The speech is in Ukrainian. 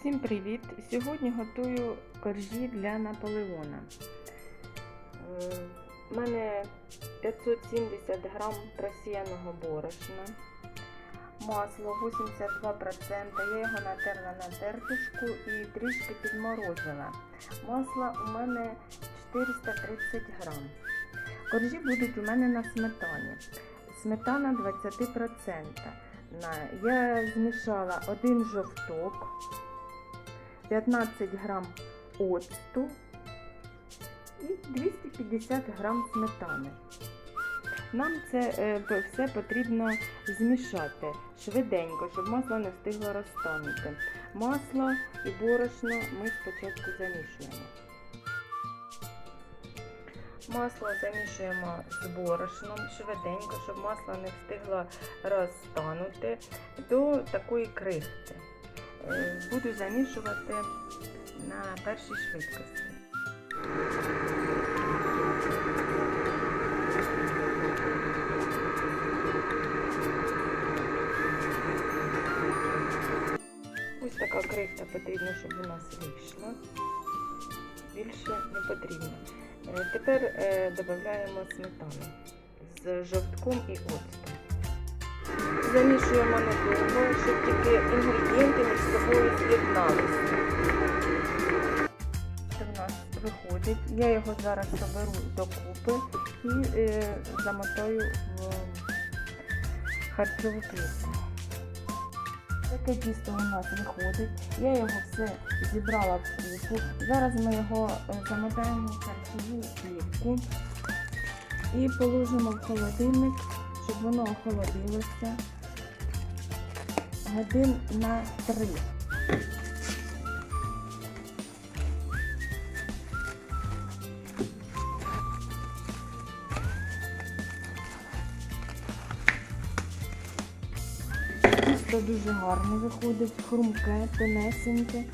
Всім привіт! Сьогодні готую коржі для Наполеона. У мене 570 грам просіяного борошна, масло 82%. Я його натерла на тертушку і трішки підморозила. Масло у мене 430 грам. Коржі будуть у мене на сметані. Сметана 20%. Я змішала один жовток, 15 грам оцту і 250 грам сметани. Нам це е, все потрібно змішати швиденько, щоб масло не встигло розтанути. Масло і борошно ми спочатку замішуємо. Масло замішуємо з борошном швиденько, щоб масло не встигло розтанути до такої крихти. Буду замішувати на першій швидкості. Ось така крихта потрібна, щоб у нас вийшла. Більше не потрібно. Е, Тепер е, додаємо сметану з жовтком і оцтом. Замішуємо недовго, щоб тільки інгредієнти між собою з'єдналися. Це в нас виходить. Я його зараз соберу докупи і е, замотаю в харчову плівку. Таке тісто у нас виходить. Я його все зібрала в купу. Зараз ми його е, замотаємо в харчову плівку і положимо в холодильник, щоб воно охолодилося годин на 3. Тісто дуже гарно виходить, хрумке, тонесеньке.